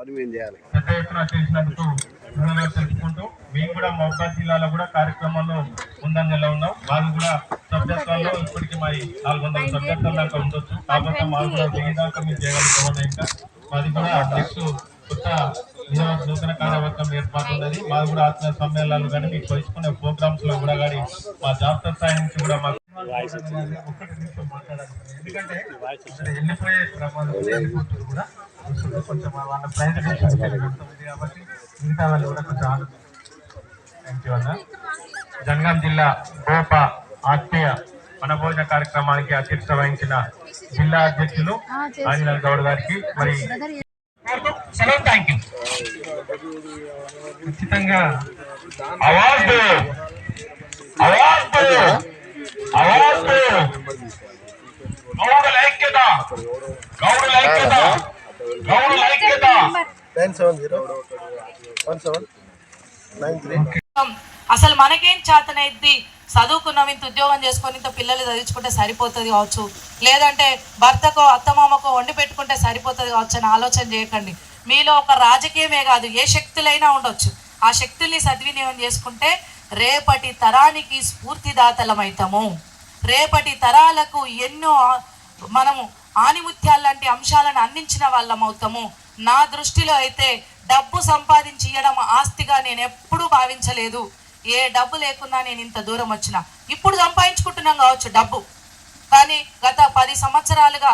పని మేము చేయాలి. తెలుసుకుంటూ మేము కూడా మహబాద్ జిల్లాలో కూడా కార్యక్రమంలో ముందంజలో ఉన్నాం. మాది కూడా సభ్యత్వాల్లో ఇప్పటికి మరి నాలుగు వందల సభ్యత్వం దాకా ఉండొచ్చు. కాకపోతే మాది కూడా వెయ్యి దాకా మీరు చేయగలుగుతామని ఇంకా మాది కూడా నెక్స్ట్ కొత్త నూతన కార్యవర్గం ఏర్పాటు ఉన్నది మాది కూడా ఆత్మ సమ్మేళనాలు కానీ మీకు తెలుసుకునే ప్రోగ్రామ్స్లో కూడా కానీ మా జాతర స్థాయి నుంచి కూడా మాకు ఎందుకంటే వెళ్ళిపోయే కూడా వస్తుంది. కొంచెం వాళ్ళ ప్రయత్నం కాబట్టి మిగతా వాళ్ళు కూడా కొంచెం. థ్యాంక్ యూ అన్న జనగాం జిల్లా గోప ఆత్మీయ వనభోజన కార్యక్రమానికి అధ్యక్షత వహించిన జిల్లా అధ్యక్షులు ఆంజనేయ గౌడ్ గారికి మరి సెలవు థ్యాంక్ యూ ఖచ్చితంగా దో ఆవాజ్ దో గౌడుల ఐక్యత గౌడుల ఐక్యత గౌడుల ఐక్యత nine seven zero one seven nine three అసలు మనకేం చేతనైద్ది? చదువుకున్నాం ఇంత ఉద్యోగం చేసుకొని ఇంత పిల్లలు చదివించుకుంటే సరిపోతుంది కావచ్చు. లేదంటే భర్తకో అత్తమామకో వండి పెట్టుకుంటే సరిపోతుంది కావచ్చు అని ఆలోచన చేయకండి. మీలో ఒక రాజకీయమే కాదు ఏ శక్తులైనా ఉండొచ్చు. ఆ శక్తుల్ని సద్వినియోగం చేసుకుంటే రేపటి తరానికి స్ఫూర్తిదాతలమవుతాము రేపటి తరాలకు ఎన్నో మనము ఆనిముత్యాలు లాంటి అంశాలను అందించిన వాళ్ళం అవుతాము నా దృష్టిలో అయితే డబ్బు సంపాదించి ఇవ్వడం ఆస్తిగా నేను ఎప్పుడూ భావించలేదు. ఏ డబ్బు లేకున్నా నేను ఇంత దూరం వచ్చిన. ఇప్పుడు సంపాదించుకుంటున్నాం కావచ్చు డబ్బు. కానీ గత పది సంవత్సరాలుగా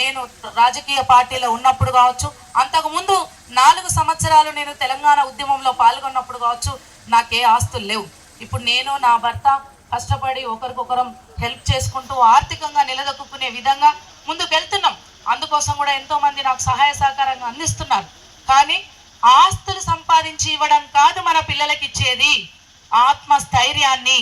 నేను రాజకీయ పార్టీలో ఉన్నప్పుడు కావచ్చు అంతకుముందు నాలుగు సంవత్సరాలు నేను తెలంగాణ ఉద్యమంలో పాల్గొన్నప్పుడు కావచ్చు నాకే ఆస్తులు లేవు. ఇప్పుడు నేను నా భర్త కష్టపడి ఒకరికొకరం హెల్ప్ చేసుకుంటూ ఆర్థికంగా నిలదొక్కునే విధంగా ముందుకు వెళ్తున్నాం అందుకోసం కూడా ఎంతోమంది నాకు సహాయ సహకారంగా అందిస్తున్నారు. కానీ ఆస్తులు సంపాదించి ఇవ్వడం కాదు మన పిల్లలకి ఇచ్చేది ఆత్మస్థైర్యాన్ని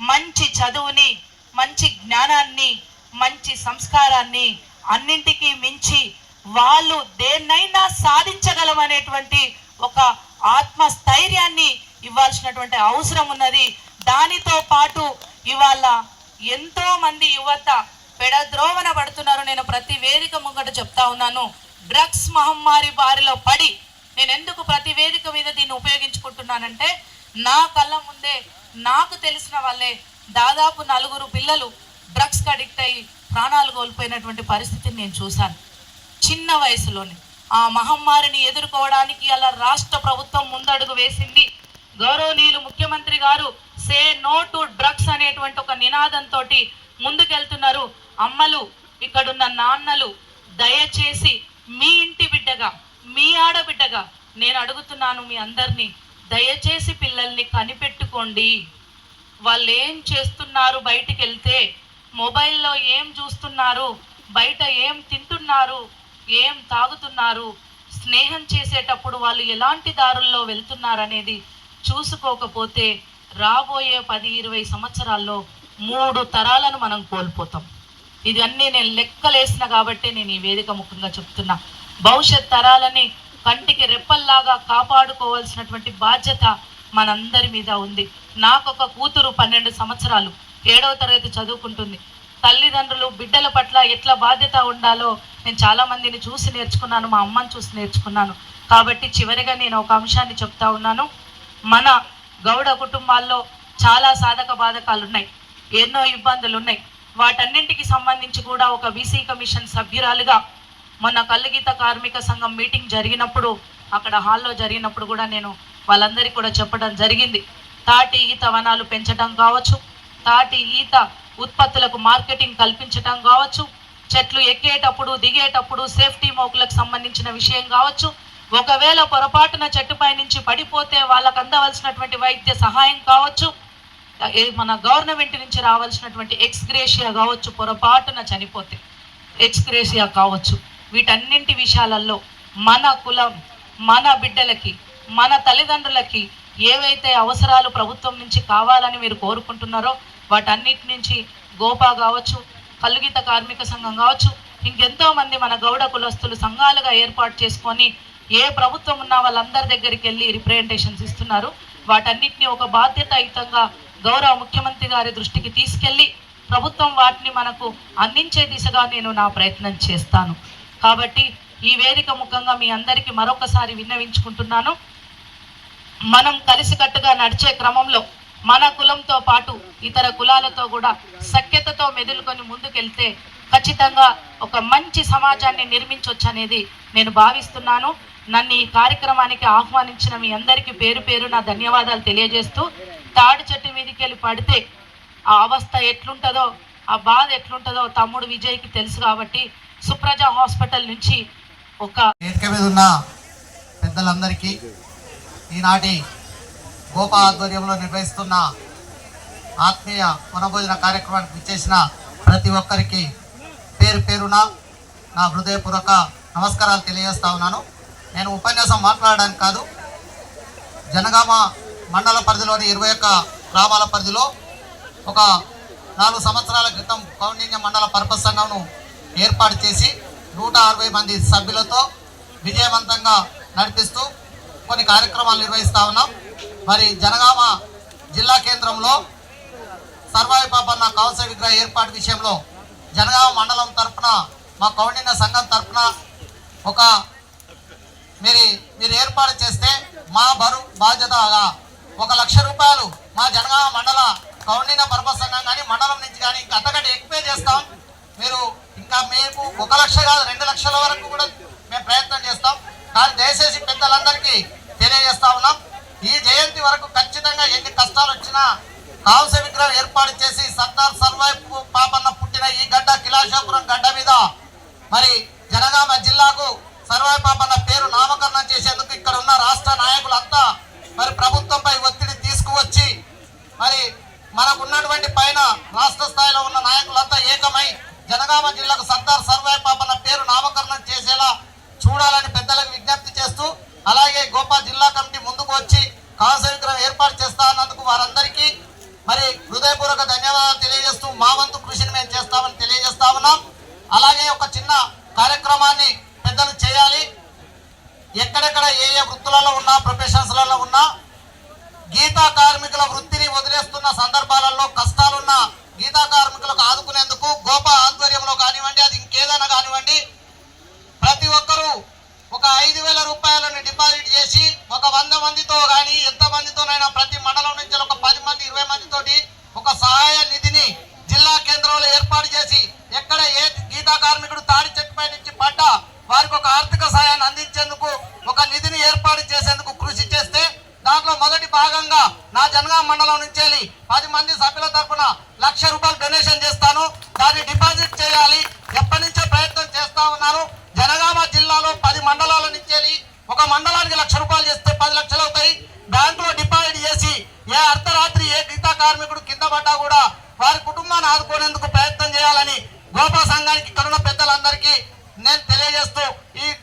మంచి చదువుని మంచి జ్ఞానాన్ని మంచి సంస్కారాన్ని అన్నింటికీ మించి వాళ్ళు దేన్నైనా సాధించగలమనేటువంటి ఒక ఆత్మస్థైర్యాన్ని ఇవ్వాల్సినటువంటి అవసరం ఉన్నది. దానితో పాటు ఇవాళ ఎంతోమంది యువత పెడద్రోవన పడుతున్నారు. నేను ప్రతి వేదిక ముంగట చెప్తా ఉన్నాను. డ్రగ్స్ మహమ్మారి బారిలో పడి నేను ఎందుకు ప్రతి వేదిక మీద దీన్ని ఉపయోగించుకుంటున్నానంటే నా కళ్ళ ముందే నాకు తెలిసిన వాళ్ళే దాదాపు నలుగురు పిల్లలు డ్రగ్స్కి అడిక్ట్ అయ్యి ప్రాణాలు కోల్పోయినటువంటి పరిస్థితిని నేను చూశాను. చిన్న వయసులోనే. ఆ మహమ్మారిని ఎదుర్కోవడానికి అలా రాష్ట్ర ప్రభుత్వం ముందడుగు వేసింది. గౌరవనీయులు ముఖ్యమంత్రి గారు సే నో టు డ్రగ్స్ అనేటువంటి ఒక నినాదంతో ముందుకెళ్తున్నారు. అమ్మలు ఇక్కడున్న నాన్నలు దయచేసి మీ ఇంటి బిడ్డగా మీ ఆడబిడ్డగా నేను అడుగుతున్నాను మీ అందరినీ దయచేసి పిల్లల్ని కనిపెట్టుకోండి. వాళ్ళు ఏం చేస్తున్నారు బయటికి వెళ్తే మొబైల్లో ఏం చూస్తున్నారు బయట ఏం తింటున్నారు ఏం తాగుతున్నారు స్నేహం చేసేటప్పుడు వాళ్ళు ఎలాంటి దారుల్లో వెళ్తున్నారనేది చూసుకోకపోతే రాబోయే పది ఇరవై సంవత్సరాల్లో మూడు తరాలను మనం కోల్పోతాం. ఇది అన్నీ నేను లెక్కలేసిన కాబట్టి నేను ఈ వేదిక ముఖంగా చెప్తున్నా. భవిష్యత్ తరాలని కంటికి రెప్పల్లాగా కాపాడుకోవాల్సినటువంటి బాధ్యత మనందరి మీద ఉంది. నాకొక కూతురు పన్నెండు సంవత్సరాలు. ఏడవ తరగతి చదువుకుంటుంది. తల్లిదండ్రులు బిడ్డల పట్ల ఎట్లా బాధ్యత ఉండాలో నేను చాలా మందిని చూసి నేర్చుకున్నాను మా అమ్మని చూసి నేర్చుకున్నాను. కాబట్టి చివరిగా నేను ఒక అంశాన్ని చెప్తా ఉన్నాను. మన గౌడ కుటుంబాల్లో చాలా సాధక బాధకాలు ఉన్నాయి ఎన్నో ఇబ్బందులు ఉన్నాయి వాటన్నింటికి సంబంధించి కూడా ఒక బీసీ కమిషన్ సభ్యురాలుగా మొన్న కల్లుగీత కార్మిక సంఘం మీటింగ్ జరిగినప్పుడు అక్కడ హాల్లో జరిగినప్పుడు కూడా నేను వాళ్ళందరికీ కూడా చెప్పడం జరిగింది. తాటి ఈత వనాలు పెంచడం కావచ్చు తాటి ఈత ఉత్పత్తులకు మార్కెటింగ్ కల్పించటం కావచ్చు చెట్లు ఎక్కేటప్పుడు దిగేటప్పుడు సేఫ్టీ మోకులకు సంబంధించిన విషయం కావచ్చు. ఒకవేళ పొరపాటున చెట్టుపై నుంచి పడిపోతే వాళ్ళకు అందవలసినటువంటి వైద్య సహాయం కావచ్చు. మన గవర్నమెంట్ నుంచి రావాల్సినటువంటి ఎక్స్గ్రేషియా కావచ్చు పొరపాటున చనిపోతే ఎక్స్గ్రేషియా కావచ్చు వీటన్నింటి విషయాలలో మన కులం మన బిడ్డలకి మన తల్లిదండ్రులకి ఏవైతే అవసరాలు ప్రభుత్వం నుంచి కావాలని మీరు కోరుకుంటున్నారో వాటన్నిటి నుంచి గోపా కావచ్చు కలుగిత కార్మిక సంఘం కావచ్చు ఇంకెంతో మంది మన గౌడ కులస్తులు సంఘాలుగా ఏర్పాటు చేసుకొని ఏ ప్రభుత్వం ఉన్న వాళ్ళందరి దగ్గరికి వెళ్ళి రిప్రజెంటేషన్స్ ఇస్తున్నారు. వాటన్నిటిని ఒక బాధ్యతాయుతంగా గౌరవ ముఖ్యమంత్రి గారి దృష్టికి తీసుకెళ్ళి ప్రభుత్వం వాటిని మనకు అందించే దిశగా నేను నా ప్రయత్నం చేస్తాను. కాబట్టి ఈ వేదిక ముఖంగా మీ అందరికీ మరొకసారి విన్నవించుకుంటున్నాను. మనం కలిసికట్టుగా నడిచే క్రమంలో మన కులంతో పాటు ఇతర కులాలతో కూడా సఖ్యతతో మెదులుకొని ముందుకెళ్తే ఖచ్చితంగా ఒక మంచి సమాజాన్ని నిర్మించవచ్చు అనేది నేను భావిస్తున్నాను. నన్ను ఈ కార్యక్రమానికి ఆహ్వానించిన మీ అందరికీ పేరు పేరు నా ధన్యవాదాలు తెలియజేస్తూ తాడి చెట్టు మీదకి వెళ్ళి పడితే ఆ అవస్థ ఎట్లుంటుందో ఆ బాధ ఎట్లుంటుందో తమ్ముడు విజయ్కి తెలుసు కాబట్టి సుప్రజ హాస్పిటల్ నుంచి ఒక వేదిక మీద ఉన్న పెద్దలందరికీ ఈనాటి గోపా ఆధ్వర్యంలో నిర్వహిస్తున్న ఆత్మీయ వనభోజన కార్యక్రమానికి విచ్చేసిన ప్రతి ఒక్కరికి పేరు పేరున నా హృదయపూర్వక నమస్కారాలు తెలియజేస్తా ఉన్నాను. నేను ఉపన్యాసం మాట్లాడడానికి కాదు జనగామ మండల పరిధిలోని ఇరవై ఒక్క గ్రామాల పరిధిలో ఒక నాలుగు సంవత్సరాల క్రితం కౌండిన్య మండల పర్పస్ సంఘంను ఏర్పాటు చేసి నూట అరవై మంది సభ్యులతో విజయవంతంగా నడిపిస్తూ కొన్ని కార్యక్రమాలు నిర్వహిస్తా ఉన్నాం. మరి జనగామ జిల్లా కేంద్రంలో సర్వాయిపాపన్న పాపన్న విగ్రహ ఏర్పాటు విషయంలో జనగామ మండలం తరపున మా కౌండిన్య సంఘం తరపున ఒక మీరు మీరు ఏర్పాటు చేస్తే మా బరువు బాధ్యతగా ఒక లక్ష రూపాయలు మా జనగామ మండల కౌండిన పర్పస్ సంఘం కానీ మండలం నుంచి కానీ ఇంకా అంతకంటే ఎక్కువే చేస్తాం. మీరు ఇంకా మేము ఒక లక్ష కాదు రెండు లక్షల వరకు కూడా మేము ప్రయత్నం చేస్తాం. కానీ దయచేసి పెద్దలందరికీ తెలియజేస్తా ఉన్నాం. ఈ జయంతి వరకు ఖచ్చితంగా ఎన్ని కష్టాలు వచ్చినా కాంస విగ్రహం ఏర్పాటు చేసి సర్దార్ సర్వాయి పాపన్న పుట్టిన ఈ గడ్డ కిలాశోపురం గడ్డ మీద మరి జనగామ జిల్లాకు సర్వాయి పాపన్న పేరు నామకరణం చేసేందుకు ఇక్కడ ఉన్న రాష్ట్ర నాయకులంతా మరి ప్రభుత్వంపై ఒత్తిడి తీసుకువచ్చి మరి మనకు ఉన్నటువంటి పైన రాష్ట్ర స్థాయిలో ఉన్న నాయకులంతా ఏకమై జనగామ జిల్లాకు సర్దార్ సర్వాయి పాపన్న పేరు నామకరణం చేసేలా చూడాలని పెద్దలకు విజ్ఞప్తి చేస్తూ అలాగే గోపా జిల్లా కమిటీ ముందుకు వచ్చి కాంస విగ్రహం ఏర్పాటు చేస్తా అన్నందుకు వారందరికీ మరి హృదయపూర్వక ధన్యవాదాలు తెలియజేస్తూ మావంతు అందించేందుకు ఒక నిధిని ఏర్పాటు చేసేందుకు కృషి చేస్తే దాంట్లో మొదటి భాగంగా నా జనగాం మండలం నుంచి వెళ్ళి పది మంది సభ్యుల తరఫున లక్ష రూపాయలు డొనేషన్ చేస్తాను. దాన్ని డిపాజిట్ చేయాలి. ఎప్పటి నుంచో ప్రయత్నం చేస్తా ఉన్నాను జనగామ జిల్లాలో పది మండలాల నుంచి వెళ్ళి ఒక మండలానికి లక్ష రూపాయలు చేస్తే పది లక్షలు అవుతాయి. బ్యాంకులో డిపాజిట్ చేసి ఏ అర్ధరాత్రి ఏ గీతా కార్మికుడు కింద పడ్డా కూడా వారి కుటుంబాన్ని ఆదుకునేందుకు ప్రయత్నం చేయాలని గోపా సంఘానికి కరుణ పెద్దలందరికీ నేను తెలియజేస్తూ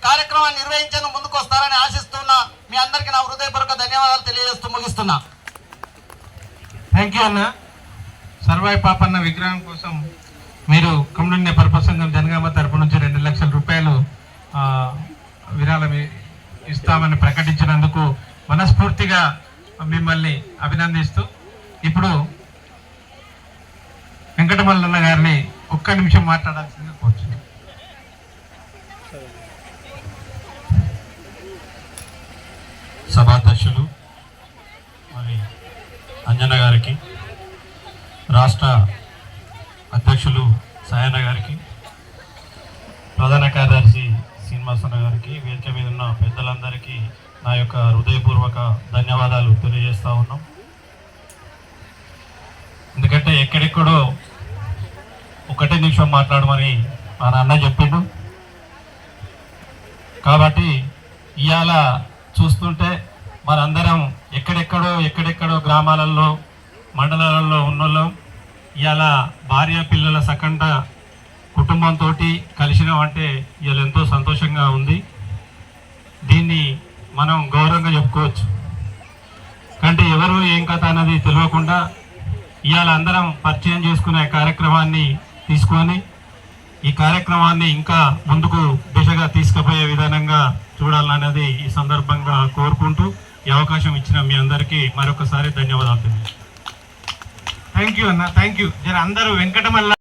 కార్యక్రమాన్ని నిర్వహించేందుకు ముందుకు వస్తారని ఆశిస్తున్నా మీ అందరికీ నా హృదయపూర్వక ధన్యవాదాలు తెలియజేస్తూ ముగిస్తున్నా. థ్యాంక్ యూ అన్న. సర్వాయి పాపన్న విగ్రహం కోసం మీరు కమ్యూనిటీ పరపసంగం జనగామ తరపు నుంచి రెండు లక్షల రూపాయలు విరాళం ఇస్తామని ప్రకటించినందుకు మనస్ఫూర్తిగా మిమ్మల్ని అభినందిస్తూ ఇప్పుడు వెంకటమల్లన్న గారిని ఒక్క నిమిషం మాట్లాడాల్సిందిగా కోరుచున్నాను సభాధ్యక్షులు మరి అంజన గారికి రాష్ట్ర అధ్యక్షులు సాయన్న గారికి ప్రధాన కార్యదర్శి శ్రీనివాసన్న గారికి వేదిక మీద ఉన్న పెద్దలందరికీ నా యొక్క హృదయపూర్వక ధన్యవాదాలు తెలియజేస్తూ ఉన్నాం. ఎందుకంటే ఎక్కడెక్కడో ఒకటే నిమిషం మాట్లాడమని మా నాన్న చెప్పిండు. కాబట్టి ఇవాళ చూస్తుంటే మనందరం ఎక్కడెక్కడో ఎక్కడెక్కడో గ్రామాలలో మండలాలలో ఉన్నోళ్ళం. ఇవాళ భార్య పిల్లల సకంట కుటుంబంతో కలిసినాం అంటే ఇవాళ ఎంతో సంతోషంగా ఉంది. దీన్ని మనం గౌరవంగా చెప్పుకోవచ్చు. కంటే ఎవరు ఏం కథ అన్నది తెలియకుండా ఇవాళ అందరం పరిచయం చేసుకునే కార్యక్రమాన్ని తీసుకొని ఈ కార్యక్రమాన్ని ఇంకా ముందుకు దిశగా తీసుకుపోయే విధానంగా చూడాలనేది ఈ సందర్భంగా కోరుకుంటూ ఈ అవకాశం ఇచ్చిన మీ అందరికీ మరొకసారి ధన్యవాదాలు థ్యాంక్ యూ అన్న. థ్యాంక్ యూ అందరూ వెంకటమల్ల